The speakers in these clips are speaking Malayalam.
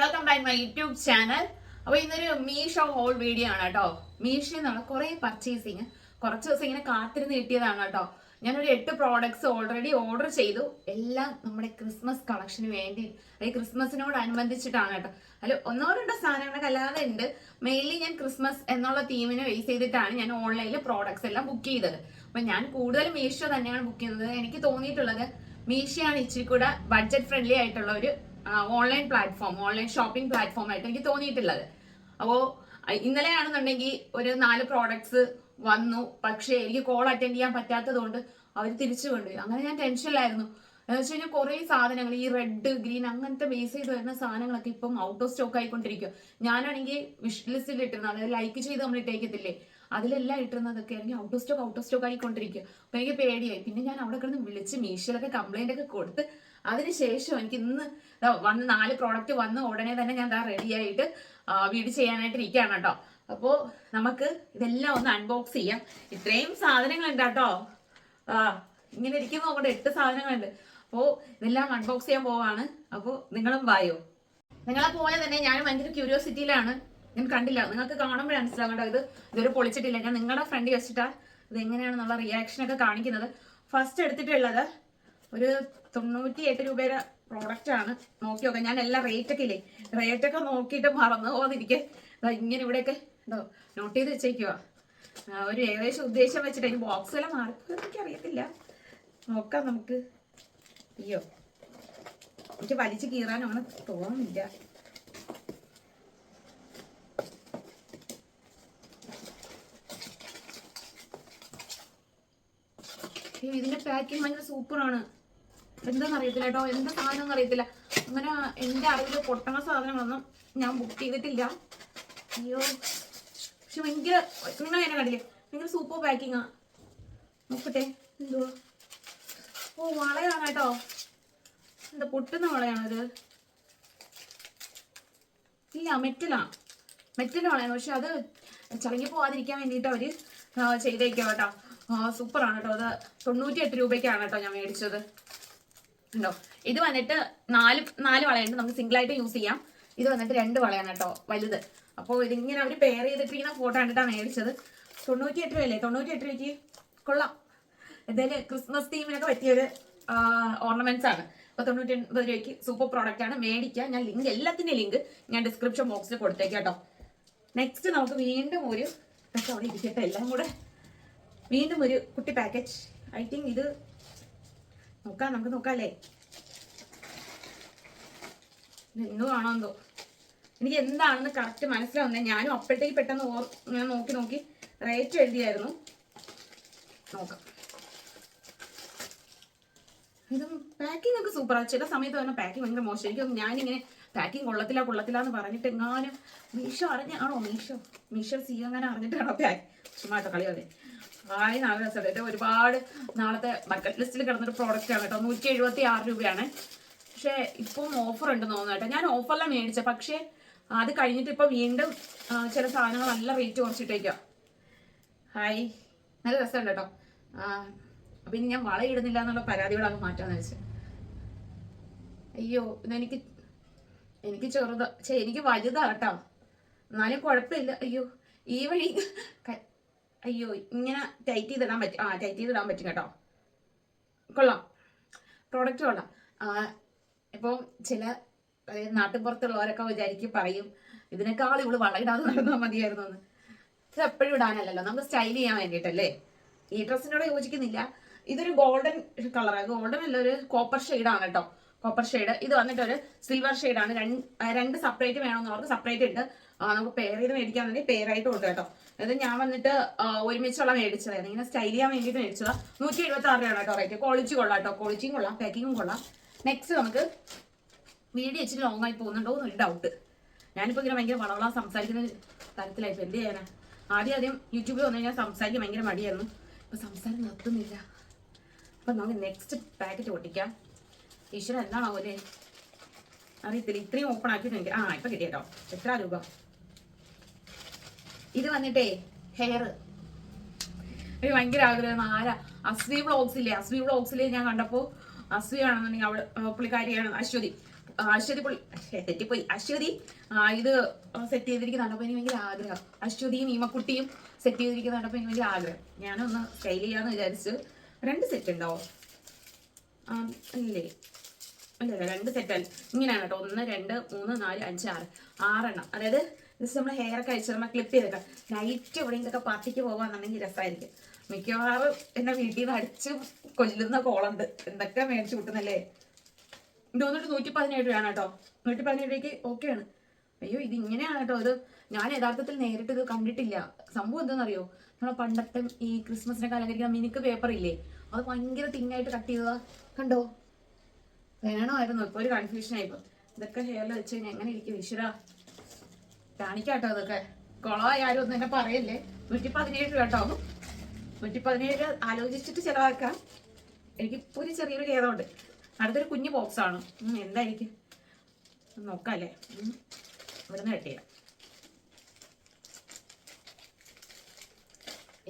Welcome back my YouTube channel അപ്പോൾ ഇന്നൊരു മീഷോ ഹോൾ വീഡിയോ ആണ് കേട്ടോ. മീഷോ എന്നുള്ള കുറേ പർച്ചേസിങ് കുറച്ച് ദിവസം ഇങ്ങനെ കാത്തിരുന്ന് കിട്ടിയതാണ് കേട്ടോ. ഞാനൊരു എട്ട് പ്രോഡക്ട്സ് ഓൾറെഡി ഓർഡർ ചെയ്തു. എല്ലാം നമ്മുടെ ക്രിസ്മസ് കളക്ഷന് വേണ്ടി അല്ലെങ്കിൽ ക്രിസ്മസിനോട് അനുബന്ധിച്ചിട്ടാണ് കേട്ടോ. അല്ല ഒന്നോ രണ്ടോ സാധനങ്ങളൊക്കെ അല്ലാതെ ഉണ്ട്. മെയിൻലി ഞാൻ ക്രിസ്മസ് എന്നുള്ള തീമിനെ ബേസ് ചെയ്തിട്ടാണ് ഞാൻ ഓൺലൈനിൽ പ്രോഡക്ട്സ് എല്ലാം ബുക്ക് ചെയ്തത്. അപ്പൊ ഞാൻ കൂടുതലും മീഷോ തന്നെയാണ് ബുക്ക് ചെയ്യുന്നത്. എനിക്ക് തോന്നിയിട്ടുള്ളത് മീഷയാണ് ഇച്ചിരി കൂടെ ബഡ്ജറ്റ് ഫ്രണ്ട്ലി ആയിട്ടുള്ള ഒരു online platform online shopping platform ആയിട്ട് എനിക്ക് തോന്നിയിട്ടുള്ളത്. അപ്പോൾ ഇന്നലെയാണെന്നുണ്ടെങ്കിൽ ഒരു നാല് പ്രോഡക്ട്സ് വന്നു. പക്ഷേ എനിക്ക് കോൾ അറ്റൻഡ് ചെയ്യാൻ പറ്റാത്തതുകൊണ്ട് അവർ തിരിച്ചു കൊണ്ടുപോയി. അങ്ങനെ ഞാൻ ടെൻഷനിലായിരുന്നു എന്ന് വെച്ച് കഴിഞ്ഞാൽ കുറേ സാധനങ്ങൾ ഈ റെഡ് ഗ്രീൻ അങ്ങനത്തെ ബേസ് ചെയ്ത് വരുന്ന സാധനങ്ങളൊക്കെ ഇപ്പം ഔട്ട് ഓഫ് സ്റ്റോക്ക് ആയിക്കൊണ്ടിരിക്കും ഞാനാണെങ്കിൽ വിഷ് ലിസ്റ്റിൽ ഇട്ടിരുന്നത് അതായത് ലൈക്ക് ചെയ്ത് നമ്മൾ ഇട്ടേക്കത്തില്ലേ? അതിലെല്ലാം ഇട്ടിരുന്നതൊക്കെ ആണെങ്കിൽ out of stock out of stock ആയിക്കൊണ്ടിരിക്കും അപ്പൊ എനിക്ക് പേടിയായി. പിന്നെ ഞാൻ അവിടെ കിടന്ന് വിളിച്ച് മീഷോയിലൊക്കെ കംപ്ലൈന്റ് ഒക്കെ കൊടുത്ത് അതിനുശേഷം എനിക്ക് ഇന്ന് വന്ന് നാല് പ്രോഡക്റ്റ് വന്ന് ഉടനെ തന്നെ ഞാൻ ദാ റെഡിയായിട്ട് വീട് ചെയ്യാനായിട്ട് ഇരിക്കുകയാണ് കേട്ടോ. അപ്പോൾ നമുക്ക് ഇതെല്ലാം ഒന്ന് അൺബോക്സ് ചെയ്യാം. ഇത്രയും സാധനങ്ങളുണ്ട് കേട്ടോ ഇങ്ങനെ ഇരിക്കുന്ന നോക്കട്ടെ എട്ട് സാധനങ്ങളുണ്ട്. അപ്പോൾ ഇതെല്ലാം അൺബോക്സ് ചെയ്യാൻ പോവാണ്. അപ്പോൾ നിങ്ങളും വായോ? നിങ്ങളെ പോലെ തന്നെ ഞാൻ ഭയങ്കര ക്യൂരിയോസിറ്റിയിലാണ് ഞാൻ കണ്ടില്ല. നിങ്ങൾക്ക് കാണുമ്പോൾ മനസ്സിലാവും കേട്ടോ. ഇത് ഇതൊരു പൊളിച്ചിട്ടില്ല. ഞാൻ നിങ്ങളുടെ ഫ്രണ്ട് വെച്ചിട്ടാ ഇത് എങ്ങനെയാണെന്നുള്ള റിയാക്ഷൻ ഒക്കെ കാണിക്കുന്നത്. ഫസ്റ്റ് എടുത്തിട്ടുള്ളത് ഒരു തൊണ്ണൂറ്റി എട്ട് രൂപയുടെ പ്രോഡക്റ്റ് ആണ്. നോക്കി നോക്കാം ഞാൻ എല്ലാം റേറ്റ് ഒക്കെ ഇല്ലേ? റേറ്റ് ഒക്കെ നോക്കിയിട്ട് മറന്നു പോകാതിരിക്കെ. ഇങ്ങനെ ഇവിടെയൊക്കെ ഉണ്ടോ നോട്ട് ചെയ്ത് വെച്ചേക്കുവാ. ഒരു ഏകദേശം ഉദ്ദേശം വെച്ചിട്ട് അതിന് ബോക്സ് എല്ലാം മാറിപ്പോയി എനിക്ക് അറിയത്തില്ല. നോക്കാം നമുക്ക്. അയ്യോ എനിക്ക് വലിച്ചു കീറാനോ അങ്ങനെ തോന്നുന്നില്ല ഇതിന്റെ പാക്കിംഗ് ഭയങ്കര സൂപ്പറാണ് എന്താണെന്ന് അറിയത്തില്ല കേട്ടോ എന്താ സാധനം അറിയത്തില്ല അങ്ങനെ എന്റെ അറിവിൽ പൊട്ടണ സാധനങ്ങളൊന്നും ഞാൻ ബുക്ക് ചെയ്തിട്ടില്ല. അയ്യോ പക്ഷെ ഭയങ്കര നിങ്ങൾ എന്നെ കണ്ടില്ലേ? നിങ്ങൾ സൂപ്പർ പാക്കിങ്ങാ നോക്കട്ടെ എന്തുവാ? ഓ വളയാണ് കേട്ടോ. എന്താ പൊട്ടുന്ന വളയാണത്? ഇല്ല മെറ്റലാ. മെറ്റൽ വളയാണ് പക്ഷെ അത് ചളങ്ങി പോവാതിരിക്കാൻ വേണ്ടിയിട്ട് അവർ ചെയ്തേക്കാം കേട്ടോ. സൂപ്പറാണ് കേട്ടോ. അത് തൊണ്ണൂറ്റി എട്ട് രൂപയ്ക്കാണ് കേട്ടോ ഞാൻ മേടിച്ചത്. ഉണ്ടോ? ഇത് വന്നിട്ട് നാല് നാല് വളയുണ്ട്. നമുക്ക് സിംഗിൾ ആയിട്ട് യൂസ് ചെയ്യാം. ഇത് വന്നിട്ട് രണ്ട് വളയാണ് കേട്ടോ വലുത്. അപ്പോൾ ഇതിങ്ങനെ അവർ പെയർ ചെയ്തിട്ടിരിക്കുന്ന ഫോട്ടോ കണ്ടിട്ടാണ് മേടിച്ചത്. തൊണ്ണൂറ്റി എട്ട് രൂപയല്ലേ? തൊണ്ണൂറ്റി എട്ട് രൂപയ്ക്ക് കൊള്ളാം. എന്തായാലും ക്രിസ്മസ് തീമിനൊക്കെ പറ്റിയൊരു ഓർണമെന്റ്സ് ആണ്. അപ്പോൾ തൊണ്ണൂറ്റി എൺപത് രൂപയ്ക്ക് സൂപ്പർ പ്രോഡക്റ്റ് ആണ്. മേടിക്കുക ഞാൻ ലിങ്ക് എല്ലാത്തിന്റെ ലിങ്ക് ഞാൻ ഡിസ്ക്രിപ്ഷൻ ബോക്സിൽ കൊടുത്തേക്കാം കേട്ടോ. നെക്സ്റ്റ് നമുക്ക് വീണ്ടും ഒരു പക്ഷെ അവിടെ ഇരിക്കട്ടെ എല്ലാം കൂടെ. വീണ്ടും ഒരു കുട്ടി പാക്കേജ് ഐ തിങ്ക് ഇത് നോക്കാം നമുക്ക് നോക്കാല്ലേ? കാണാൻ തോ എനിക്ക് എന്താണെന്ന് കറക്റ്റ് മനസ്സിലാവുന്നേ ഞാനും അപ്പോഴത്തേക്ക് പെട്ടെന്ന് ഓർ ഞാൻ നോക്കി നോക്കി റേറ്റ് എഴുതിയായിരുന്നു. നോക്കാം. ഇതും പാക്കിംഗ് ഒക്കെ സൂപ്പർ സൂപ്പറാണ് ചില സമയത്ത് തന്നെ പാക്കിംഗ് ഭയങ്കര മോശം. എനിക്കൊന്നും ഞാനിങ്ങനെ പാക്കിംഗ് കൊള്ളത്തില്ല കൊള്ളത്തില്ല എന്ന് പറഞ്ഞിട്ട് എങ്ങാനും മീഷോ അറിഞ്ഞാണോ മീഷോ മീഷോ സി അങ്ങനെ അറിഞ്ഞിട്ടാണോ പാക്ക് ചുമ്മാ കേട്ടോ കളി അതെ ആയി നാല് ദിവസം ഇത് ഒരുപാട് നാളത്തെ ബക്കറ്റ് ലിസ്റ്റിൽ കിടന്നൊരു പ്രോഡക്റ്റ് ആണ് കേട്ടോ. നൂറ്റി എഴുപത്തി ആറ് രൂപയാണ്. പക്ഷേ ഇപ്പം ഓഫർ ഉണ്ടെന്ന് തോന്നുന്നു കേട്ടോ. ഞാൻ ഓഫറിലാണ് മേടിച്ച. പക്ഷേ അത് കഴിഞ്ഞിട്ട് ഇപ്പൊ വീണ്ടും ചില സാധനങ്ങൾ നല്ല റേറ്റ് കുറച്ചിട്ടേക്കാം. ഹായ്. നല്ല രസമുണ്ട് കേട്ടോ. പിന്നെ ഞാൻ വളയിടുന്നില്ല എന്നുള്ള പരാതികളാണ് മാറ്റാന്ന് വെച്ചത് അയ്യോ ഇതെനിക്ക് എനിക്ക് ചെറുതാ. എനിക്ക് വലുതാ കേട്ടോ. എന്നാലും കുഴപ്പമില്ല. അയ്യോ ഈ വഴി അയ്യോ ഇങ്ങനെ ടൈറ്റ് ചെയ്തിടാൻ പറ്റും. ആ ടൈറ്റ് ചെയ്തിടാൻ പറ്റും കേട്ടോ. കൊള്ളാം. പ്രോഡക്റ്റ് കൊള്ളാം. ഇപ്പം ചില അതായത് നാട്ടിൻപുറത്തുള്ളവരൊക്കെ വിചാരിക്കും പറയും ഇതിനേക്കാൾ ഇവൾ വളയിടാതെ നടന്നാൽ മതിയായിരുന്നു എന്ന്. ഇത് എപ്പോഴും ഇടാനല്ലല്ലോ. നമുക്ക് സ്റ്റൈൽ ചെയ്യാൻ വേണ്ടിയിട്ടല്ലേ? ഈ ഡ്രസ്സിനോട് യോജിക്കുന്നില്ല. ഇതൊരു ഗോൾഡൻ കളറാണ് ഗോൾഡൻ അല്ല ഒരു കോപ്പർ ആണ് കേട്ടോ. കോപ്പർ ഷെയ്ഡ് ഇത് വന്നിട്ട് ഒരു സിൽവർ ആണ്. രണ്ട് സെപ്പറേറ്റ് വേണമെന്ന് അവർക്ക് സെപ്പറേറ്റ് ഉണ്ട്. നമുക്ക് പെയർ ചെയ്ത് മേടിക്കാൻ വേണ്ടി പെയർ ആയിട്ടും ഉണ്ട് കേട്ടോ. ഇത് ഞാൻ വന്നിട്ട് ഒരുമിച്ചുള്ള മേടിച്ചതായിരുന്നു ഇങ്ങനെ സ്റ്റൈൽ ചെയ്യാൻ വേണ്ടിയിട്ട് മേടിച്ചതാ. നൂറ്റി എഴുപത്തി ആറ് രൂപയാണ് കേട്ടോ റേറ്റ് ക്വാളിറ്റി കൊള്ളാം കേട്ടോ. ക്വാളിറ്റിയും കൊള്ളാം. പാക്കിങ്ങും കൊള്ളാം. നെക്സ്റ്റ് നമുക്ക് വീഡിയോ ഇച്ചിരി ലോങ് ആയി പോകുന്നുണ്ടോ എന്നൊരു ഡൗട്ട് ഞാനിപ്പോൾ ഇങ്ങനെ ഭയങ്കര വളവള സംസാരിക്കുന്ന തരത്തിലായി. എന്ത് ചെയ്യാനാ? ആദ്യം ആദ്യം യൂട്യൂബിൽ വന്നു കഴിഞ്ഞാൽ സംസാരിക്കാൻ ഭയങ്കര മടിയായിരുന്നു. ഇപ്പൊ സംസാരം നിർത്തുന്നില്ല. അപ്പൊ നമുക്ക് നെക്സ്റ്റ് പാക്കറ്റ് പൊട്ടിക്കാം. ഈശ്വരൻ എന്താണോ അല്ലേ അറിയത്തില്ല. ഇത്രയും ഓപ്പൺ ആക്കിയിട്ട് എനിക്ക് ആ ഇപ്പൊ കിട്ടിയേട്ടോ എത്ര രൂപ? ഇത് വന്നിട്ടേ ഹെയർ എനിക്ക് ഭയങ്കര ആഗ്രഹം ആരാ? അസ്വി ബ്ലോഗ്സ് ഇല്ലേ? അസ്വി ബ്ലോഗ്സിൽ ഞാൻ കണ്ടപ്പോ അസ്വി ആണെന്നുണ്ടെങ്കിൽ അവൾ പുള്ളിക്കാരിയാണ് അശ്വതി. അശ്വതി പുള്ളി തെറ്റിപ്പോയി. അശ്വതി ഇത് സെറ്റ് ചെയ്തിരിക്കുന്നുണ്ട് അപ്പൊ എനിക്ക് ഭയങ്കര ആഗ്രഹം. അശ്വതിയും ഈമക്കുട്ടിയും സെറ്റ് ചെയ്തിരിക്കുന്നുണ്ട് അപ്പൊ എനിക്ക് ഭയങ്കര ആഗ്രഹം. ഞാനൊന്ന് സ്റ്റൈൽ ചെയ്യാന്ന് വിചാരിച്ചു രണ്ട് സെറ്റ് ഉണ്ടോ? അല്ലേ? അല്ല രണ്ട് സെറ്റ് ഇങ്ങനെയാണ് കേട്ടോ. ഒന്ന് രണ്ട് മൂന്ന് നാല് അഞ്ച് ആറ്. ആറെണ്ണം. അതായത് ജസ്റ്റ് നമ്മൾ ഹെയർ ഒക്കെ അയച്ച് നമ്മൾ ക്ലിപ്പ് ചെയ്തേക്കാം നൈറ്റ് എവിടെയെങ്കിലൊക്കെ പാർട്ടിക്ക് പോകാന്നുണ്ടെങ്കിൽ രസമായിരിക്കും മിക്കവാറും എന്നെ വീട്ടിൽ നിന്ന് അടിച്ച് കൊല്ലുന്ന കോളുണ്ട്. എന്തൊക്കെ മേടിച്ചു കൂട്ടുന്നല്ലേ? തോന്നിട്ട് നൂറ്റി പതിനേഴ് രൂപയാണ് കേട്ടോ. നൂറ്റി പതിനേഴ് രൂപയ്ക്ക് ഓക്കെയാണ് അയ്യോ ഇത് ഇങ്ങനെയാണ് കേട്ടോ. ഇത് ഞാൻ യഥാർത്ഥത്തിൽ നേരിട്ട് ഇത് കണ്ടിട്ടില്ല. സംഭവം എന്താണെന്നറിയോ? നമ്മളെ പണ്ടത്തെ ഈ ക്രിസ്മസിനൊക്കെ അലങ്കരിക്കുന്ന മിനിക്ക് പേപ്പർ ഇല്ലേ? അത് ഭയങ്കര തിങ്ങായിട്ട് കട്ട് ചെയ്തതാ. കണ്ടോ? വേണമായിരുന്നു. ഇപ്പൊ ഒരു കൺഫ്യൂഷൻ ആയിപ്പോ ഇതൊക്കെ ഹെയറിൽ വെച്ച് കഴിഞ്ഞാൽ എങ്ങനെ ഇരിക്കും ഈശ്വര? കാണിക്കാട്ടോ അതൊക്കെ. കുളമായി ആരും ഒന്നും എന്നെ പറയല്ലേ? നൂറ്റി പതിനേഴ് കേട്ടോ. നൂറ്റി പതിനേഴ് ആലോചിച്ചിട്ട് ചിലവാക്കാം. എനിക്ക് ഒരു ചെറിയൊരു ഖേദമുണ്ട്. അടുത്തൊരു കുഞ്ഞു ബോക്സ് ആണ്. എന്താ എന്തായിരിക്കും നോക്കാല്ലേ. ഇവിടുന്ന് കെട്ടിയ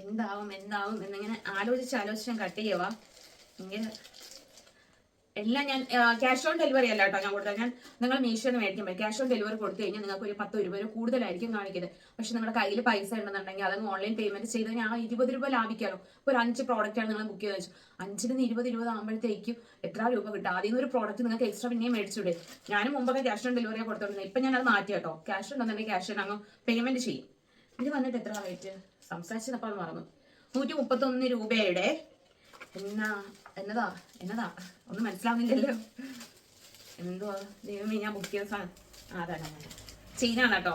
എന്താവും എന്താവും എന്നിങ്ങനെ ആലോചിച്ച് ആലോചിച്ച് ഞാൻ കട്ട് ചെയ്യുക ഇങ്ങനെ എല്ലാം ഞാൻ ക്യാഷ് ഓൺ ഡെലിവറി അല്ല കേട്ടോ ഞാൻ കൊടുത്തത്. ഞാൻ നിങ്ങൾ മീഷോന്ന് മേടിക്കുമ്പോൾ ക്യാഷ് ഓൺ ഡെലിവറി കൊടുത്തു കഴിഞ്ഞാൽ നിങ്ങൾക്ക് ഒരു പത്ത് രൂപ കൂടുതലായിരിക്കും കാണിക്കുന്നത്. പക്ഷെ നിങ്ങളുടെ കയ്യിൽ പൈസ ഉണ്ടെന്നുണ്ടെങ്കിൽ അതങ്ങ് ഓൺലൈൻ പേയ്മെന്റ് ചെയ്ത് ഞാൻ ഇരുപത് രൂപ ലാഭിക്കാമല്ലോ ഇപ്പോൾ ഒരു അഞ്ച് പ്രോഡക്റ്റ് ആണ് നിങ്ങൾ ബുക്ക് ചെയ്ത് വെച്ചു. അഞ്ചിൽ നിന്ന് ഇരുപത് ഇരുപത് ആകുമ്പോഴത്തേക്കും എത്ര രൂപ കിട്ടും? ആദ്യം ഒരു പ്രോഡക്റ്റ് നിങ്ങൾക്ക് എക്സ്ട്രാ പിന്നെയും മേടിച്ചൂടെ. ഞാനും മുമ്പൊക്കെ ക്യാഷ് ഓൺ ഡെലിവറി കൊടുത്തോണ്ടിരുന്നത്. ഇപ്പം ഞാൻ അത് മാറ്റി കേട്ടോ. ക്യാഷ് ഉണ്ടെന്നുണ്ടെങ്കിൽ ക്യാഷ് അങ്ങ് പേയ്മെന്റ് ചെയ്യും. ഇത് വന്നിട്ട് എത്ര റേറ്റ് സംസാരിച്ചപ്പോൾ മറന്നു. നൂറ്റി മുപ്പത്തൊന്ന് രൂപയുടെ എന്നാ എന്നതാ എന്നതാ? ഒന്നും മനസ്സിലാവുന്നില്ലല്ലോ. എന്തുവാ? ദൈവമേ ഞാൻ ബുക്ക് ചെയ്ത സാധനം. അതാണ്. ചെയിനാണ് കേട്ടോ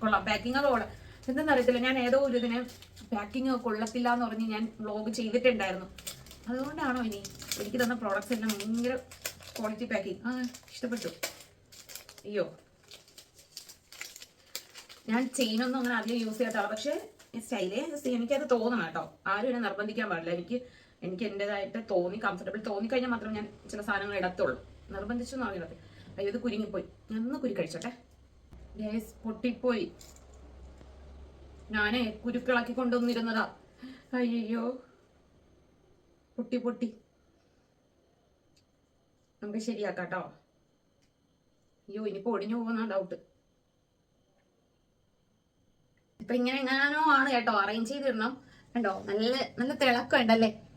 കൊള്ളാം. പാക്കിംഗ് കൊള്ളാം എന്തെന്ന് അറിയത്തില്ല ഞാൻ ഏതോ ഒരു ഇതിന് പാക്കിംഗ് കൊള്ളത്തില്ല എന്ന് പറഞ്ഞ് ഞാൻ വ്ലോഗ് ചെയ്തിട്ടുണ്ടായിരുന്നു. അതുകൊണ്ടാണോ ഇനി? എനിക്ക് തന്ന പ്രോഡക്റ്റ്സ് എല്ലാം ഭയങ്കര ക്വാളിറ്റി പാക്കിംഗ് ആ ഇഷ്ടപ്പെട്ടു. അയ്യോ. ഞാൻ ചെയിനൊന്നും അങ്ങനെ അധികം യൂസ് ചെയ്യാത്ത പക്ഷേ സ്റ്റൈലേ എനിക്കത് തോന്നണം കേട്ടോ. ആരും എന്നെ നിർബന്ധിക്കാൻ പാടില്ല. എനിക്ക് എനിക്ക് എന്റെതായിട്ട് തോന്നി കംഫർട്ടബിൾ തോന്നിക്കഴിഞ്ഞാൽ മാത്രമേ ഞാൻ ചില സാധനങ്ങൾ ഇടത്തുള്ളൂ. നിർബന്ധിച്ചു എന്ന് പറയുന്നത്. അയ്യോ ഇത് കുരുങ്ങിപ്പോയി. ഒന്ന് കുരു കഴിച്ചോട്ടെ. ഗ്യാസ് പൊട്ടിപ്പോയി. ഞാനേ കുരുക്കിളക്കി കൊണ്ടുവന്നിരുന്നതാ. അയ്യോ. പൊട്ടി പൊട്ടി. നമുക്ക് ശരിയാക്കാം കേട്ടോ അയ്യോ ഇനി ഒടിഞ്ഞു പോകുന്ന ഡൗട്ട് ഇപ്പൊ ഇങ്ങനെ എങ്ങാനോ ആണ് കേട്ടോ. അറേഞ്ച് ചെയ്തിടണം. കണ്ടോ? നല്ല നല്ല തിളക്കം ഉണ്ടല്ലേ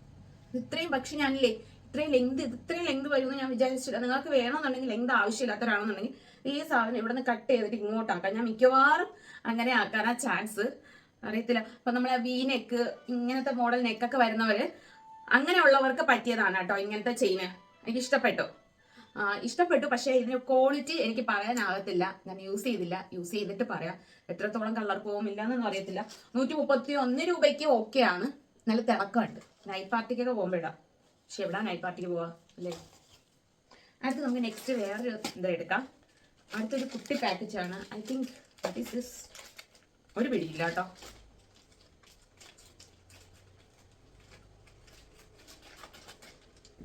ഇത്രയും പക്ഷെ ഞാനില്ലേ ഇത്രയും ലെങ്ത് ഇത്രയും ലെങ്ത് വരുമെന്ന് ഞാൻ വിചാരിച്ചില്ല നിങ്ങൾക്ക് വേണമെന്നുണ്ടെങ്കിൽ ലെങ്ത് ആവശ്യമില്ലാത്തവരാണെന്നുണ്ടെങ്കിൽ ഈ സാധനം ഇവിടെ നിന്ന് കട്ട് ചെയ്തിട്ട് ഇങ്ങോട്ടാക്കാം ഞാൻ മിക്കവാറും അങ്ങനെ ആക്കാനാ ചാൻസ് അറിയത്തില്ല. അപ്പൊ നമ്മളെ വി നെക്ക് ഇങ്ങനത്തെ മോഡൽ നെക്കൊക്കെ വരുന്നവര് അങ്ങനെയുള്ളവർക്ക് പറ്റിയതാണ് കേട്ടോ ഇങ്ങനത്തെ ചെയിന് എനിക്ക് ഇഷ്ടപ്പെട്ടു. ഇഷ്ടപ്പെട്ടു പക്ഷേ ഇതിന് ക്വാളിറ്റി എനിക്ക് പറയാനാകത്തില്ല. ഞാൻ യൂസ് ചെയ്തില്ല. യൂസ് ചെയ്തിട്ട് പറയാം. എത്രത്തോളം കളർ പോകുമില്ല എന്നൊന്നും അറിയത്തില്ല. നൂറ്റി മുപ്പത്തി ഒന്ന് രൂപയ്ക്ക് ഓക്കെ ആണ്. നല്ല തിളക്കമുണ്ട്. നൈറ്റ് പാർട്ടിക്കൊക്കെ പോകുമ്പോഴാണ് പക്ഷെ എവിടാ നൈറ്റ് പാർട്ടിക്ക് പോവാ? അല്ലേ? അടുത്ത് നമുക്ക് നെക്സ്റ്റ് വേറൊരു എന്താ എടുക്കാം. അടുത്തൊരു കുട്ടി പാക്കേജ് ആണ്. ഐ തിങ്ക് ഈസ് ഒരു പിടിയില്ല കേട്ടോ.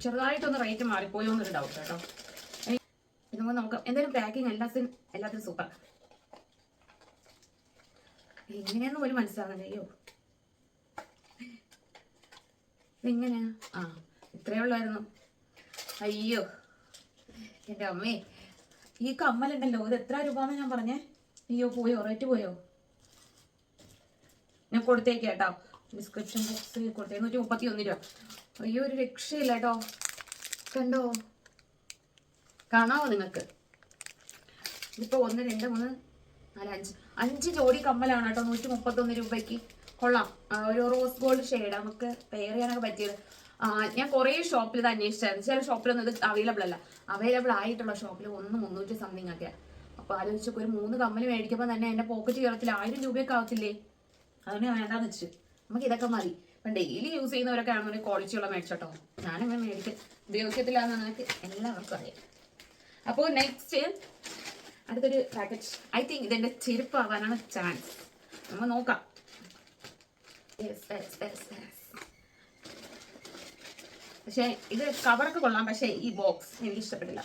ചെറുതായിട്ടൊന്ന് റേറ്റ് മാറിപ്പോയോ എന്നൊരു ഡൗട്ട് കേട്ടോ. നമുക്ക് നോക്കാം എന്തായാലും പാക്കിങ് എല്ലാത്തിനും എല്ലാത്തിനും സൂപ്പർ എങ്ങനെയാന്ന് പോലും മനസ്സിലാകുന്നില്ല അയ്യോ. ഇതെങ്ങനെയാ ആ ഇത്രയേ ഉള്ളായിരുന്നു. അയ്യോ എന്റെ അമ്മേ. ഈ കമ്മലുണ്ടല്ലോ ഇത് എത്ര രൂപന്ന് ഞാൻ പറഞ്ഞേ? അയ്യോ പോയോ റേറ്റ് പോയോ? ഞാൻ കൊടുത്തേക്ക് കേട്ടോ. ഡിസ്ക്രിപ്ഷൻ ബോക്സിൽ കൊടുത്തേ നൂറ്റി മുപ്പത്തി ഒന്ന് രൂപ. അയ്യോ ഒരു രക്ഷയില്ല കേട്ടോ. കണ്ടോ? കാണാവോ നിങ്ങൾക്ക്? ഇതിപ്പോ ഒന്ന് രണ്ട് മൂന്ന് നാല് അഞ്ച്. അഞ്ച് ജോഡി കമ്മലാണ് കേട്ടോ നൂറ്റി മുപ്പത്തൊന്ന് രൂപയ്ക്ക്. കൊള്ളാം. ഒരു റോസ് ഗോൾഡ് ഷെയ്ഡ് നമുക്ക് പെയർ ചെയ്യാനൊക്കെ പറ്റിയത്. ഞാൻ കുറേ ഷോപ്പിൽ ഇത് അന്വേഷിച്ചായിരുന്നു. ചില ഷോപ്പിലൊന്നും ഇത് അവൈലബിൾ അല്ല. അവൈലബിൾ ആയിട്ടുള്ള ഷോപ്പിൽ ഒന്ന് മുന്നൂറ്റി സംതിങ് ഒക്കെ. അപ്പോൾ ആലോചിച്ചപ്പോൾ ഒരു മൂന്ന് കമ്മൽ മേടിക്കുമ്പോൾ തന്നെ എന്റെ പോക്കറ്റ് കയറത്തിൽ ആയിരം രൂപയൊക്കെ ആവത്തില്ലേ? അതുകൊണ്ട് വേണ്ടാന്ന് വെച്ചു. നമുക്ക് ഇതൊക്കെ മതി. ഇപ്പം ഡെയിലി യൂസ് ചെയ്യുന്നവരൊക്കെ ആണെന്നുണ്ടെങ്കിൽ ക്വാളിറ്റി ഉള്ള മേടിച്ചോട്ടോ ഞാനങ്ങനെ മേടിക്കും. ഉപയോഗിക്കത്തില്ല എന്നാണ് എനിക്ക് എല്ലാവർക്കും അറിയാം. അപ്പോൾ നെക്സ്റ്റ് അടുത്തൊരു പാക്കറ്റ് ഐ തിങ്ക് ഇതെന്റെ ചെരുപ്പ് ആവാനാണ് ചാൻസ് നമ്മൾ നോക്കാം. പക്ഷേ ഇത് കവറൊക്കെ കൊള്ളാം. പക്ഷേ ഈ ബോക്സ് എനിക്ക് ഇഷ്ടപ്പെട്ടില്ല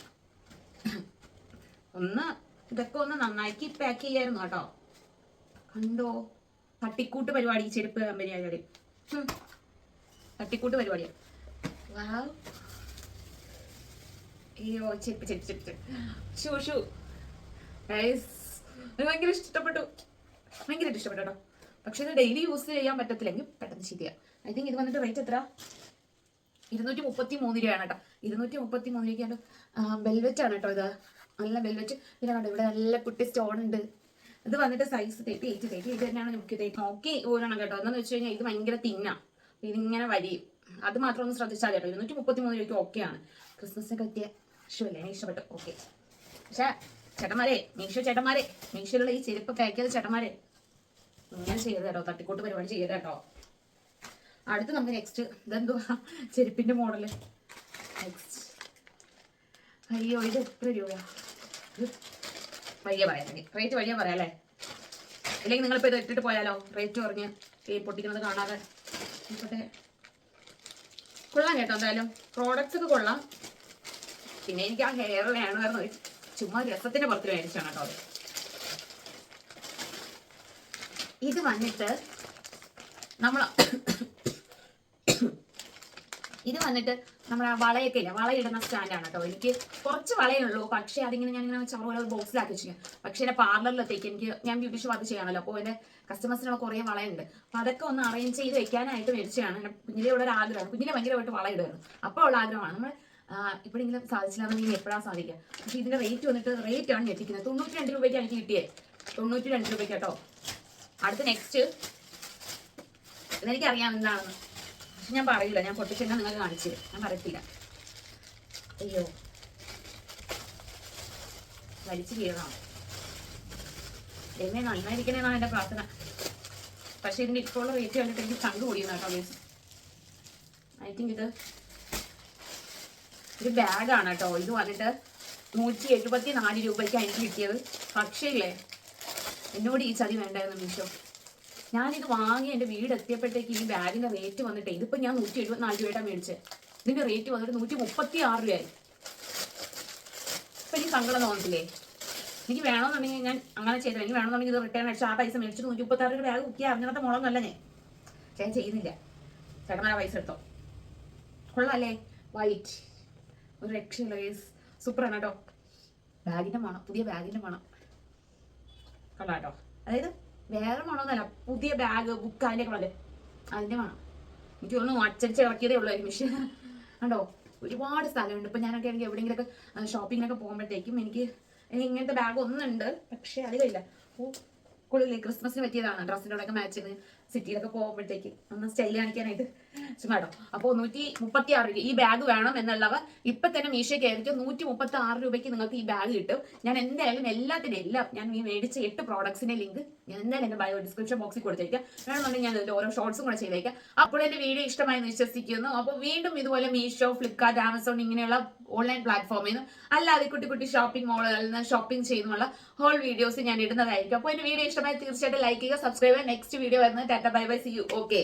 ഒന്ന് ഇതൊക്കെ ഒന്ന് നന്നാക്കി പാക്ക് ചെയ്യായിരുന്നു കേട്ടോ. കണ്ടോ? തട്ടിക്കൂട്ട് പരിപാടി ചെരുപ്പ് കമ്പനി പരിപാടി തട്ടിക്കൂട്ട് പരിപാടിയാണ് വാവ് അയ്യോ ചെരുപ്പ് ചെരുപ്പ് ചെരുപ്പ് ഷൂ ഷൂ. ഭയങ്കര ഇഷ്ടപ്പെട്ടു. ഭയങ്കരമായിട്ട് ഇഷ്ടപ്പെട്ടു കേട്ടോ. പക്ഷെ ഇത് ഡെയിലി യൂസ് ചെയ്യാൻ പറ്റത്തില്ലെങ്കിൽ പെട്ടെന്ന് ചെയ്യാം ഐ തിങ്ക് ഇത് വന്നിട്ട് റേറ്റ് എത്ര ഇരുന്നൂറ്റി മുപ്പത്തി മൂന്ന് രൂപയാണ് കേട്ടോ. ഇരുന്നൂറ്റി മുപ്പത്തി മൂന്ന് രൂപയ്ക്കാണ് വെൽവെറ്റ് ആണ് കേട്ടോ ഇത്. നല്ല വെൽവെറ്റ് പിന്നെ കണ്ടോ ഇവിടെ നല്ല കുട്ടി സ്റ്റോൺ ഉണ്ട്. ഇത് വന്നിട്ട് size thirty eight thirty eight തന്നെയാണ് നമുക്ക് തേർട്ടി നോക്കി ഊരണം കേട്ടോ. എന്താണെന്ന് വെച്ച് കഴിഞ്ഞാൽ ഇത് ഭയങ്കര തിന്നാ ഇതിങ്ങനെ വരിയും. അത് മാത്രം ഒന്ന് ശ്രദ്ധിച്ചാൽ കേട്ടോ. ഇരുന്നൂറ്റി മുപ്പത്തി മൂന്ന് രൂപയ്ക്ക് ഓക്കെയാണ് ക്രിസ്മസിനൊക്കെ പറ്റിയ ഇഷ്ടമല്ലേ ഇഷ്ടപ്പെട്ടു ഓക്കെ പക്ഷേ ചേട്ടന്മാരെ മീഷോ ചേട്ടന്മാരെ മീഷോയിലുള്ള ഈ ചെരുപ്പ് പാക്ക് ചേട്ടന്മാരെ ഇങ്ങനെ ചെയ്ത് കേട്ടോ തട്ടിക്കൂട്ട് പരിപാടി ചെയ്ത് കേട്ടോ അടുത്ത് നമുക്ക് നെക്സ്റ്റ് ഇതെന്തുവാ? ചെരുപ്പിന്റെ മോഡൽ. നെക്സ്റ്റ് അയ്യോ ഇത് എത്ര രൂപ വയ്യ പറയാം റേറ്റ് വയ്യ പറയാം അല്ലേ? അല്ലെങ്കിൽ നിങ്ങളിപ്പോൾ ഇത് ഇട്ടിട്ട് പോയാലോ? റേറ്റ് കുറഞ്ഞ് ഈ പൊട്ടിക്കുന്നത് കാണാതെ. ഇപ്പോട്ടെ കൊള്ളാം കേട്ടോ എന്തായാലും. പ്രോഡക്റ്റ്സ് ഒക്കെ കൊള്ളാം. പിന്നെ എനിക്ക് ആ ഹെയർ വേണമായിരുന്നു ചുമ്മാ രസത്തിന്റെ പുറത്ത് മേടിച്ചാണ് കേട്ടോ അത്. ഇത് വന്നിട്ട് നമ്മൾ ഇത് വന്നിട്ട് നമ്മുടെ വളയൊക്കെ ഇല്ല? വളയിടുന്ന സ്റ്റാൻഡാണ് കേട്ടോ. എനിക്ക് കുറച്ച് വളയുള്ളൂ പക്ഷേ അതിങ്ങനെ ഞാൻ ഇങ്ങനെ ചവറുകൾ ബോക്സിലാക്കി വെച്ചിരിക്കും പക്ഷേ എന്റെ പാർലറിലത്തേക്ക് എനിക്ക് ഞാൻ ബ്യൂട്ടീഷ്യൻ വർക്ക് ചെയ്യാണല്ലോ. അപ്പോൾ എന്റെ കസ്റ്റമേഴ്സിനുള്ള കുറേ വളയുണ്ട്. അപ്പോൾ അതൊക്കെ ഒന്ന് അറേഞ്ച് ചെയ്ത് വെക്കാനായിട്ട് മേടിച്ചതാണ്. എന്റെ കുഞ്ഞിലെ ഉള്ള ഒരു ആഗ്രഹമാണ്. കുഞ്ഞിലെ ഭയങ്കരമായിട്ട് വളയിടുമായിരുന്നു അപ്പോൾ ഉള്ള ആഗ്രഹമാണ്. നമ്മൾ ഇപ്പോഴെങ്കിലും സാധിച്ചില്ലാന്നുണ്ടെങ്കിൽ എപ്പോഴാണ് സാധിക്കുക? പക്ഷേ ഇതിന്റെ റേറ്റ് വന്നിട്ട് റേറ്റ് ആണ് ഞെട്ടിക്കുന്നത്. തൊണ്ണൂറ്റി രണ്ട് രൂപയ്ക്ക് എനിക്ക് കിട്ടിയേ. തൊണ്ണൂറ്റി രണ്ട് രൂപയ്ക്ക് കേട്ടോ. അടുത്ത നെക്സ്റ്റ് ഇതെനിക്കറിയാം എന്താണെന്ന്. പക്ഷെ ഞാൻ പറയില്ല ഞാൻ പൊട്ടിച്ചെന്നെ നിങ്ങൾ കാണിച്ചു തരും. ഞാൻ പറയത്തില്ല. അയ്യോ. വലിച്ചു കീഴാണ് ദൈവമേ നന്നായിരിക്കണേന്നാണ് എന്റെ പ്രാർത്ഥന. പക്ഷെ ഇതിന്റെ ഇപ്പോൾ റേറ്റ് കണ്ടിട്ട് എനിക്ക് ചങ്ക് കൂടിയെന്ന് കേട്ടോ മീൻസ് ഐ തിങ്ക് ഇത് ഒരു ബാഗാണ് കേട്ടോ. ഇത് വന്നിട്ട് നൂറ്റി എഴുപത്തി നാല് രൂപയ്ക്കാണ് എനിക്ക് കിട്ടിയത്. പക്ഷേ ഇല്ലേ? എന്നോട് ഈ ചതി വേണ്ടായിരുന്നു മീഷോ ഞാനിത് വാങ്ങി എന്റെ വീട് എത്തിയപ്പോഴത്തേക്ക് ഈ ബാഗിന്റെ റേറ്റ് വന്നിട്ടേ ഇതിപ്പോ ഞാൻ നൂറ്റി എഴുപത്തിനാല് രൂപയായിട്ടാണ് മേടിച്ചത് ഇതിന്റെ റേറ്റ് വന്നിട്ട് നൂറ്റി മുപ്പത്തി ആറ് രൂപയായി. ഇപ്പൊ എനിക്ക് സങ്കടം തോന്നത്തില്ലേ? എനിക്ക് വേണമെന്നുണ്ടെങ്കിൽ ഞാൻ അങ്ങനെ ചെയ്തില്ല. എനിക്ക് വേണമെന്നുണ്ടെങ്കിൽ ഇത് റിട്ടേൺ അടിച്ച് ആ പൈസ മേടിച്ചിട്ട് നൂറ്റി മുപ്പത്തി ആറ് ബാഗ് കുക്കിയാ അങ്ങനത്തെ മുളകൊന്നല്ല ഞാൻ. ഞാൻ ചെയ്യുന്നില്ല. ചേട്ടന്മാരെ പൈസ എടുത്തോ. കൊള്ളാല്ലേ? വൈറ്റ് ഒരു രക്ഷയില്ല സൂപ്പറാണ് കേട്ടോ. ബാഗിന്റെ മണം. പുതിയ ബാഗിന്റെ മണം. കൊള്ളാം കേട്ടോ. അതായത് വേറെ മണമൊന്നുമല്ല. പുതിയ ബാഗ് ബുക്ക് അതിന്റെ കളറ് അതിന്റെ മണം. എനിക്ക് തോന്നുന്നു അച്ചടിച്ച് ഇറക്കിയതേ ഉള്ളൂ മിഷീൻ കണ്ടോ? ഒരുപാട് സ്ഥലമുണ്ട്. ഇപ്പം ഞാനൊക്കെ ആണെങ്കിൽ എവിടെയെങ്കിലൊക്കെ ഷോപ്പിങ്ങിനൊക്കെ പോകുമ്പോഴത്തേക്കും എനിക്ക് ഇങ്ങനത്തെ ബാഗ് ഒന്നുണ്ട്. പക്ഷേ കഴിയില്ല. ഓ കൊള്ളില്ലേ ക്രിസ്മസിന് പറ്റിയതാണ്. ഡ്രസ്സിന്റെ കൂടെയൊക്കെ മാച്ചിങ് സിറ്റിയിലൊക്കെ പോകുമ്പോഴത്തേക്ക്. ഒന്ന് സ്റ്റൈൽ കാണിക്കാനായിട്ട്. കേട്ടോ അപ്പോൾ നൂറ്റി മുപ്പത്തി ആറ് രൂപ ഈ ബാഗ് വേണം എന്നുള്ളവർ ഇപ്പം തന്നെ മീഷോ ആയിരിക്കും നൂറ്റി മുപ്പത്തി ആറ് രൂപയ്ക്ക് നിങ്ങൾക്ക് ഈ ബാഗ് കിട്ടും. ഞാൻ എന്തായാലും എല്ലാത്തിന്റെ എല്ലാം ഞാൻ ഈ മേടിച്ച എട്ട് പ്രോഡക്ട്സിന്റെ ലിങ്ക് ഞാൻ എന്തായാലും എന്റെ ബയോ ഡിസ്ക്രിപ്ഷൻ ബോക്സിൽ കൊടുത്തേക്കാം. വേണമെന്നുണ്ടെങ്കിൽ ഞാൻ ഇതിന്റെ ഓരോ ഷോർട്സും കൂടെ ചെയ്തേക്കാം. അപ്പോൾ എന്റെ വീഡിയോ ഇഷ്ടമായി വിശ്വസിക്കുന്നു. അപ്പോൾ വീണ്ടും ഇതുപോലെ മീഷോ ഫ്ലിപ്കാർട്ട് ആമസോൺ ഇങ്ങനെയുള്ള ഓൺലൈൻ പ്ലാറ്റ്ഫോമിൽ നിന്ന് അല്ലാതെ കുട്ടി കുട്ടി ഷോപ്പിംഗ് മോളുകളിൽ നിന്ന് ഷോപ്പിംഗ് ചെയ്യുന്നുള്ള ഹോൾ വീഡിയോസ് ഞാൻ ഇടുന്നതായിരിക്കും. അപ്പോൾ എന്റെ വീഡിയോ ഇഷ്ടമായി തീർച്ചയായിട്ടും ലൈക്ക് ചെയ്യുക സബ്സ്ക്രൈബ് ചെയ്യുക. നെക്സ്റ്റ് വീഡിയോ വരുന്നത് tata bye bye see you okay